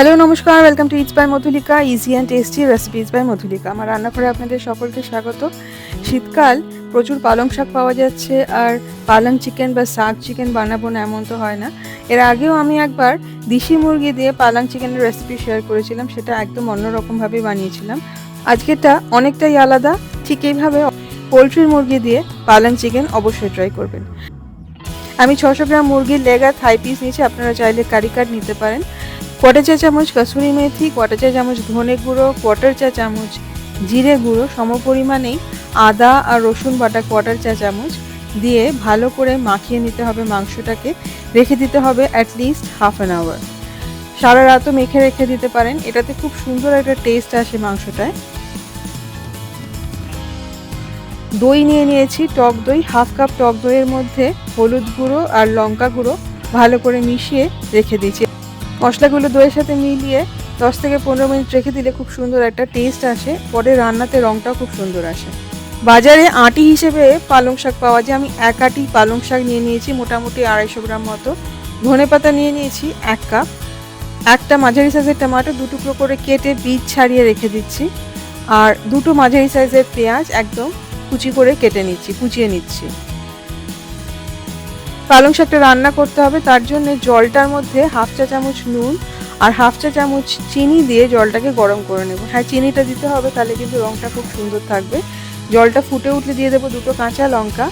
Hello নমস্কার welcome to it's by Madhulika easy and tasty recipes by Madhulika আমার রান্নাঘরে আপনাদের সকলকে স্বাগত। শীতকাল, প্রচুর পালং শাক পাওয়া যাচ্ছে, আর পালং চিকেন বা শাক চিকেন বানাবো না, এমন তো হয় না। এর আগেও আমি একবার দেশি মুরগি দিয়ে পালং চিকেনের রেসিপি শেয়ার করেছিলাম, সেটা একদম অন্যরকমভাবে বানিয়েছিলাম। আজকেরটা অনেকটাই আলাদা, ঠিক এইভাবে পোলট্রির মুরগি দিয়ে পালং চিকেন অবশ্যই ট্রাই করবেন। আমি ছশো গ্রাম মুরগির লেগ থাই পিস নিয়েছি, আপনারা চাইলে কারি কাট নিতে পারেন। কোয়াটার চা চামচ কসুরি মেথি কোয়াটার চা চামচ ধনে গুঁড়ো কোয়াটার চা চামচ জিরে গুঁড়ো সম পরিমাণেই আদা আর রসুন বাটা কোয়াটার চা চামচ দিয়ে ভালো করে মাখিয়ে নিতে হবে মাংসটাকে। রেখে দিতে হবে at least half an hour সারা রাতও মেখে রেখে দিতে পারেন। এটাতে খুব সুন্দর একটা টেস্ট আসে মাংসটায়। দই নিয়ে নিয়েছি, টক দই হাফ কাপ টক দইয়ের মধ্যে হলুদ গুঁড়ো আর লঙ্কা গুঁড়ো ভালো করে মিশিয়ে রেখে দিয়েছি। মশলাগুলো দইয়ের সাথে মিলিয়ে দশ থেকে পনেরো মিনিট রেখে দিলে খুব সুন্দর একটা টেস্ট আসে। পরে রান্নাতে রঙটাও খুব সুন্দর আসে। বাজারে আটি হিসেবে পালং শাক পাওয়া যায়। আমি এক আটি পালং শাক নিয়ে নিয়েছি, মোটামুটি আড়াইশো গ্রাম মতো। ধনে পাতা নিয়ে নিয়েছি এক কাপ। একটা মাঝারি সাইজের টমাটো দু টুকরো করে কেটে বীজ ছাড়িয়ে রেখে দিচ্ছি। আর দুটো মাঝারি সাইজের পেঁয়াজ একদম কুচি করে কেটে নিচ্ছি, কুচিয়ে নিচ্ছি। পালং শাকটা রান্না করতে হবে, তার জন্য জলটার মধ্যে হাফ চা চামচ নুন আর হাফ চা চামচ চিনি দিয়ে জলটাকে গরম করে নেব। হ্যাঁ চিনিটা দিতে হবে, তাহলে কিন্তু রঙটা খুব সুন্দর থাকবে। জলটা ফুটে উঠলে দিয়ে দেবো দুটো কাঁচা লঙ্কা,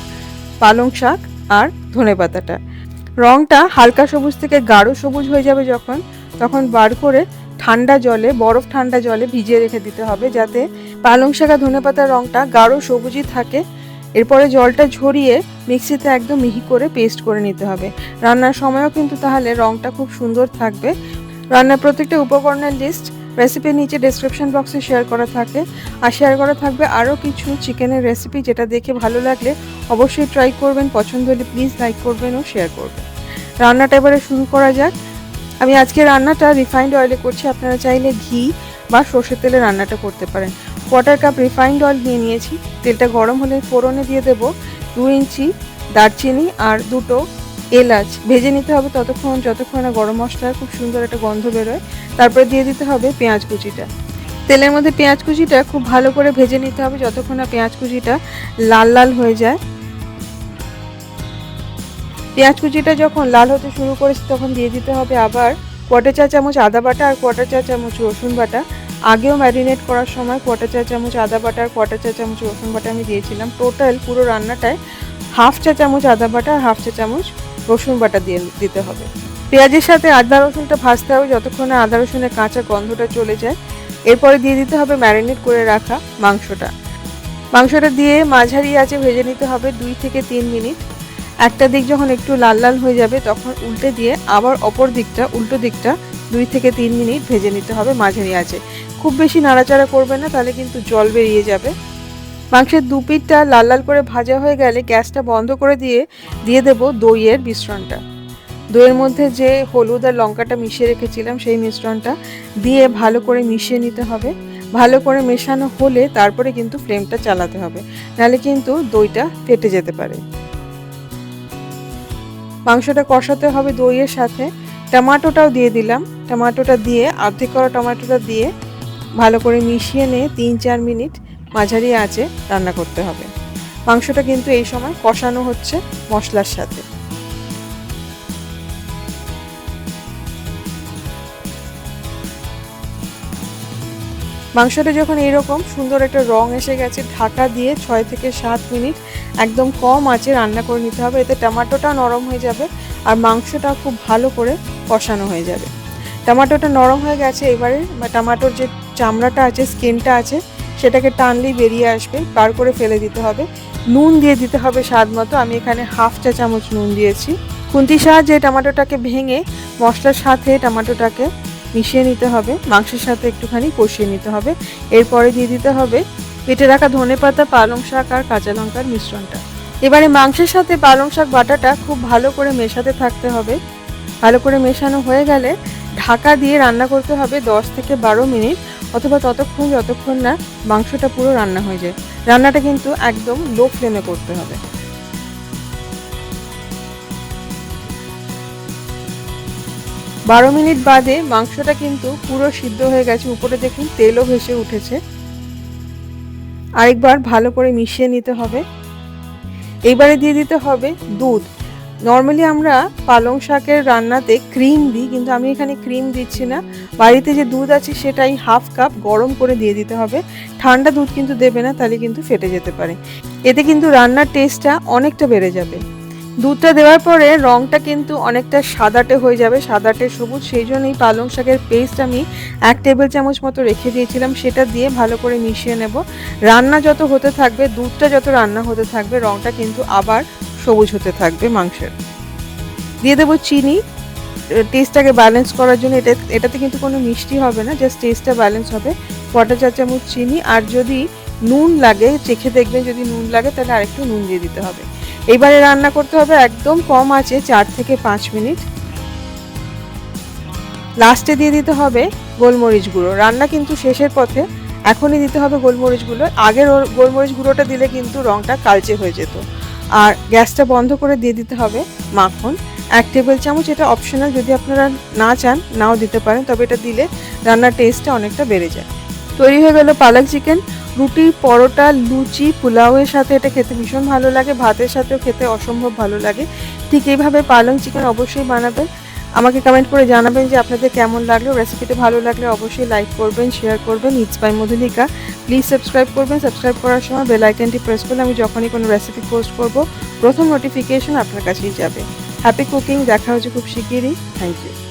পালং শাক আর ধনে পাতাটা। রঙটা হালকা সবুজ থেকে গাঢ় সবুজ হয়ে যাবে যখন, তখন বার করে ঠান্ডা জলে, বরফ ঠান্ডা জলে ভিজিয়ে রেখে দিতে হবে, যাতে পালং শাক আর ধনে পাতার রঙটা গাঢ় সবুজই থাকে। এরপরে জলটা ঝরিয়ে মিক্সিতে একদম মিহি করে পেস্ট করে নিতে হবে। রান্নার সময়ও কিন্তু তাহলে রঙটা খুব সুন্দর থাকবে। রান্নার প্রত্যেকটা উপকরণের লিস্ট রেসিপির নিচে ডেসক্রিপশন বক্সে শেয়ার করা থাকে। আর শেয়ার করা থাকবে আরও কিছু চিকেনের রেসিপি যেটা দেখে ভালো লাগলে অবশ্যই ট্রাই করবেন, পছন্দ হলে প্লিজ লাইক করবেন ও শেয়ার করবেন। রান্নাটা এবারে শুরু করা যাক। আমি আজকে রান্নাটা রিফাইন্ড অয়েলে করছি, আপনারা চাইলে ঘি বা সর্ষের তেলে রান্নাটা করতে পারেন। কোয়ার্টার কাপ রিফাইন্ড অয়েল নিয়ে নিয়েছি। তেলটা গরম হলে ফোড়নে দিয়ে দেব দু ইঞ্চি দারচিনি আর দুটো এলাচ। ভেজে নিতে হবে ততক্ষণ, যতক্ষণ না গরম মশলার খুব সুন্দর একটা গন্ধ বেরোয়। তারপরে দিয়ে দিতে হবে পেঁয়াজ কুচিটা। তেলের মধ্যে পেঁয়াজ কুচিটা খুব ভালো করে ভেজে নিতে হবে যতক্ষণ না পেঁয়াজ কুচিটা লাল লাল হয়ে যায়। পেঁয়াজ কুচিটা যখন লাল হতে শুরু করেছে তখন দিয়ে দিতে হবে আবার কোয়াটার চা চামচ আদা বাটা আর কোয়াটার চা চামচ রসুন বাটা। আগেও ম্যারিনেট করার সময় কোয়াটার চা চামচ আদা বাটা আর কোয়াটার চা চামচ রসুন বাটা আমি দিয়েছিলাম। টোটাল পুরো রান্নাটায় হাফ চা চামচ আদা বাটা আর হাফ চা চামচ রসুন বাটা দিয়ে দিতে হবে। পেঁয়াজের সাথে আদা রসুনটা ভাজতে হবে যতক্ষণে আদা রসুনের কাঁচা গন্ধটা চলে যায়। এরপরে দিয়ে দিতে হবে ম্যারিনেট করে রাখা মাংসটা। মাংসটা দিয়ে মাঝারি আঁচে ভেজে নিতে হবে দুই থেকে তিন মিনিট। একটা দিক যখন একটু লাল লাল হয়ে যাবে তখন উল্টে দিয়ে আবার অপর দিকটা, উল্টো দিকটা দুই থেকে তিন মিনিট ভেজে নিতে হবে মাঝারি আঁচে। খুব বেশি নাড়াচাড়া করবে না, তাহলে কিন্তু জল বেরিয়ে যাবে। মাংসের দু পিঠটা লাল লাল করে ভাজা হয়ে গেলে গ্যাসটা বন্ধ করে দিয়ে দিয়ে দেব দইয়ের মিশ্রণটা। দইয়ের মধ্যে যে হলুদ আর লঙ্কাটা মিশিয়ে রেখেছিলাম, সেই মিশ্রণটা দিয়ে ভালো করে মিশিয়ে নিতে হবে। ভালো করে মেশানো হলে তারপরে কিন্তু ফ্লেমটা চালাতে হবে, নাহলে কিন্তু দইটা ফেটে যেতে পারে। মাংসটা কষাতে হবে দইয়ের সাথে। টমাটোটাও দিয়ে দিলাম। টমাটোটা দিয়ে অর্ধেক করা টমাটোটা দিয়ে ভালো করে মিশিয়ে নিয়ে তিন চার মিনিট মাঝারি আঁচে রান্না করতে হবে। মাংসটা কিন্তু এই সময় কষানো হচ্ছে মশলার সাথে। মাংসটা যখন এইরকম সুন্দর একটা রং এসে গেছে, ঢাকা দিয়ে ছয় থেকে সাত মিনিট একদম কম আঁচে রান্না করে নিতে হবে। এতে টমাটোটা নরম হয়ে যাবে আর মাংসটা খুব ভালো করে কষানো হয়ে যাবে। টমাটোটা নরম হয়ে গেছে, এবারে টমাটোর যে চামড়াটা আছে, স্কিনটা আছে, সেটাকে টানলেই বেরিয়ে আসবে, বার করে ফেলে দিতে হবে। নুন দিয়ে দিতে হবে স্বাদ মতো। আমি এখানে হাফ চা চামচ নুন দিয়েছি। খুন্তির সাহায্যে টমাটোটাকে ভেঙে মশলার সাথে টমাটোটাকে মিশিয়ে নিতে হবে। মাংসের সাথে একটুখানি কষিয়ে নিতে হবে। এরপরে দিয়ে দিতে হবে পেটে রাখা ধনে পাতা পালং শাক আর কাঁচা লঙ্কার মিশ্রণটা। এবারে মাংসের সাথে পালং শাক বাটাটা খুব ভালো করে মেশাতে থাকতে হবে। ভালো করে মেশানো হয়ে গেলে ঢাকা দিয়ে রান্না করতে হবে দশ থেকে বারো মিনিট। অথবা ততক্ষণ যতক্ষণ না মাংসটা পুরো রান্না হয়ে যায়। রান্নাটা কিন্তু একদম লো ফ্লেমে করতে হবে। বারো মিনিট বাদে মাংসটা কিন্তু পুরো সিদ্ধ হয়ে গেছে। উপরে দেখুন তেলও ভেসে উঠেছে। আরেকবার ভালো করে মিশিয়ে নিতে হবে। এবারে দিয়ে দিতে হবে দুধ। নর্মালি আমরা পালং শাকের রান্নাতে ক্রিম দিই, কিন্তু আমি এখানে ক্রিম দিচ্ছি না। বাড়িতে যে দুধ আছে সেটাই হাফ কাপ গরম করে দিয়ে দিতে হবে। ঠান্ডা দুধ কিন্তু দেবে না, তাহলে কিন্তু ফেটে যেতে পারে। এতে কিন্তু রান্নার টেস্টটা অনেকটা বেড়ে যাবে। দুধটা দেওয়ার পরে রঙটা কিন্তু অনেকটা সাদাটে হয়ে যাবে, সাদাটে সবুজ। সেই জন্যই পালং শাকের পেস্ট আমি এক টেবিল চামচ মতো রেখে দিয়েছিলাম। সেটা দিয়ে ভালো করে মিশিয়ে নেব। রান্না যত হতে থাকবে, দুধটা যত রান্না হতে থাকবে রঙটা কিন্তু আবার সবুজ হতে থাকবে মাংসের। দিয়ে দেবো চিনি। টেস্টটাকে ব্যালেন্স করার জন্য এটা, এটাতে কিন্তু কোনো মিষ্টি হবে না জাস্ট টেস্টটা ব্যালেন্স হবে। কটা চা চামচ চিনি, আর যদি নুন লাগে, চেখে দেখবেন যদি নুন লাগে, তাহলে আরেকটু নুন দিয়ে দিতে হবে। এইবারে রান্না করতে হবে একদম কম আছে, চার থেকে পাঁচ মিনিট। লাস্টে দিয়ে দিতে হবে গোলমরিচ গুঁড়ো। রান্না কিন্তু শেষের পথে, এখনই দিতে হবে গোলমরিচ গুঁড়ো। আগের গোলমরিচ গুঁড়োটা দিলে কিন্তু রঙটা কালচে হয়ে যেত। আর গ্যাসটা বন্ধ করে দিয়ে দিতে হবে মাখন। এক টেবিল চামচ, এটা অপশনাল যদি আপনারা না চান, নাও দিতে পারেন, তবে এটা দিলে রান্নার টেস্টটা অনেকটা বেড়ে যায়। তৈরি হয়ে গেল পালক চিকেন। রুটি পরোটা, লুচি, পোলাওয়ের সাথে এটা খেতে ভীষণ ভালো লাগে, ভাতের সাথেও খেতে অসম্ভব ভালো লাগে। ঠিক এইভাবে পালং চিকেন অবশ্যই বানাবেন। আমাকে কমেন্ট করে জানাবেন যে আপনাদের কেমন লাগল। রেসিপিটা ভালো লাগলে অবশ্যই লাইক করবেন শেয়ার করবেন। It's by Madhulika please subscribe করবেন। সাবস্ক্রাইব করার সময় বেল আইকনটি প্রেস করলে আমি যখনই কোনো রেসিপি পোস্ট করব, প্রথম নোটিফিকেশন আপনার কাছেই যাবে। হ্যাপি কুকিং দেখা হচ্ছে খুব শিগগিরই। Thank you